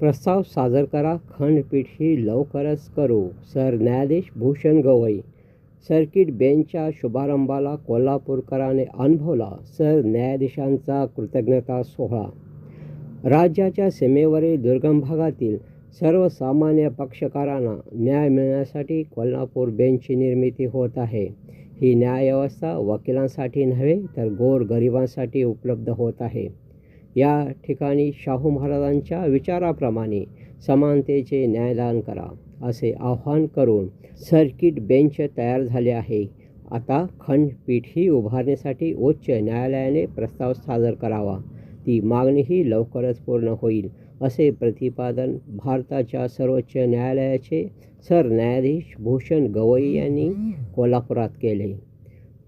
प्रस्ताव सादर करा. खंडपीठ ही लवकरच करू. सरन्यायाधीश भूषण गवई सर्किट बेंचच्या शुभारंभाला कोल्हापूरकरांनी अनुभवला. सरन्यायाधीशांचा कृतज्ञता सोहळा. राज्याच्या सीमेवरील दुर्गम भागातील सर्वसामान्य पक्षकारांना न्याय मिळण्यासाठी कोल्हापूर बेंचची निर्मिती होत आहे. ही न्यायव्यवस्था वकिलांसाठी नव्हे तर गोरगरिबांसाठी उपलब्ध होत आहे. या ठिकाणी शाहू महाराजांच्या विचाराप्रमाणे समानतेचे न्यायदान करा असे आव्हान करून सर्किट बेंच तयार झाले आहे. आता खंडपीठही उभारण्यासाठी उच्च न्यायालयाने प्रस्ताव सादर करावा. ती मागणीही लवकरच पूर्ण होईल असे प्रतिपादन भारताच्या सर्वोच्च न्यायालयाचे सरन्यायाधीश भूषण गवई यांनी कोल्हापुरात केले.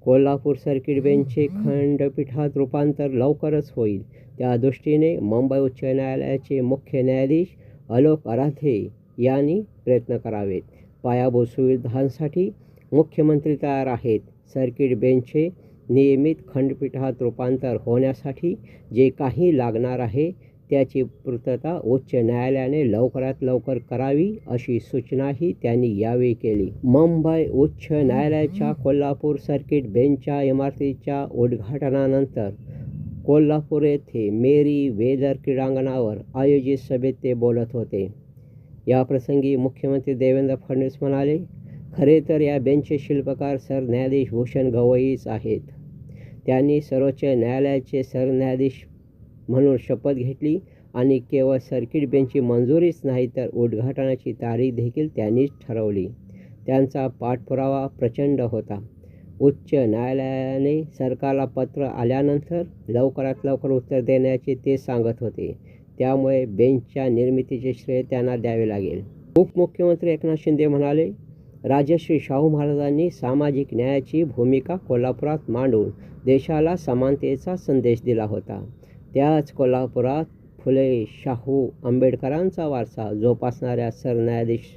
कोल्हापूर सर्किट बेंचचे खंडपीठात रूपांतर लवकरच होईल. त्या दृष्टीने मुंबई उच्च न्यायालयाचे मुख्य न्यायाधीश अलोक आराधे यांनी प्रयत्न करावेत. पायाभूत सुविधांसाठी मुख्यमंत्री तयार आहेत. सर्किट बेंचचे नियमित खंडपीठात रूपांतर होण्यासाठी जे काही लागणार आहे त्याची पूर्तता उच्च न्यायालयाने लवकरात लवकर करावी अशी सूचनाही त्यांनी यावेळी केली. मुंबई उच्च न्यायालयाच्या कोल्हापूर सर्किट बेंचच्या इमारतीच्या उद्घाटनानंतर कोल्हापूर येथे मेरी वेदर क्रीडांगणावर आयोजित सभेत ते बोलत होते. याप्रसंगी मुख्यमंत्री देवेंद्र फडणवीस म्हणाले खरे तर या बेंचचे शिल्पकार सरन्यायाधीश भूषण गवईच आहेत. त्यांनी सर्वोच्च न्यायालयाचे सरन्यायाधीश म्हणून शपथ घेतली आणि केवळ सर्किट बेंचची मंजुरीच नाही तर उद्घाटनाची तारीख देखील त्यांनीच ठरवली. त्यांचा पाठपुरावा प्रचंड होता. उच्च न्यायालयाने सरकारला पत्र आल्यानंतर लवकरात लवकर उत्तर देण्याचे ते सांगत होते. त्यामुळे बेंचच्या निर्मितीचे श्रेय त्यांना द्यावे लागेल. उपमुख्यमंत्री एकनाथ शिंदे म्हणाले राजश्री शाहू महाराजांनी सामाजिक न्यायाची भूमिका कोल्हापुरात मांडून देशाला समानतेचा संदेश दिला होता. त्याच कोल्हापुरात फुले शाहू आंबेडकरांचा वारसा जोपासणाऱ्या सरन्यायाधीश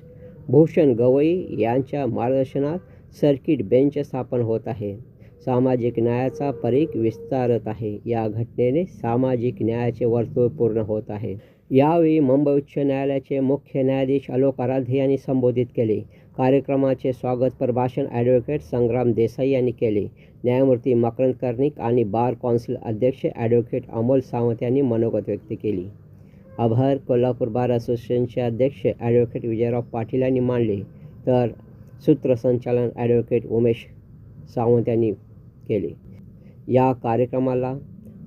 भूषण गवई यांच्या मार्गदर्शनात सर्किट बेंच स्थापन होत आहे. सामाजिक न्यायाचा परीख विस्तारत आहे. या घटनेने सामाजिक न्यायाचे वर्तुळ पूर्ण होत आहे. यावेळी मुंबई उच्च न्यायालयाचे मुख्य न्यायाधीश अलोक आराधे यांनी संबोधित केले. कार्यक्रमाचे स्वागतपर भाषण ॲडव्होकेट संग्राम देसाई यांनी केले. न्यायमूर्ती मकरंद कर्णिक आणि बार कौन्सिल अध्यक्ष ॲडव्होकेट अमोल सावंत यांनी मनोगत व्यक्त केली. आभार कोल्हापूर बार असोसिएशनचे अध्यक्ष ॲडव्होकेट विजयराव पाटील यांनी मांडले तर सूत्रसंचालन ॲडव्होकेट उमेश सावंत यांनी केले. या कार्यक्रमाला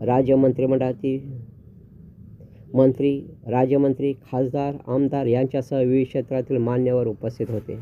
राज्य मंत्रिमंडळातील मंत्री राज्यमंत्री खासदार आमदार यांच्यासह विविध क्षेत्रातील मान्यवर उपस्थित होते.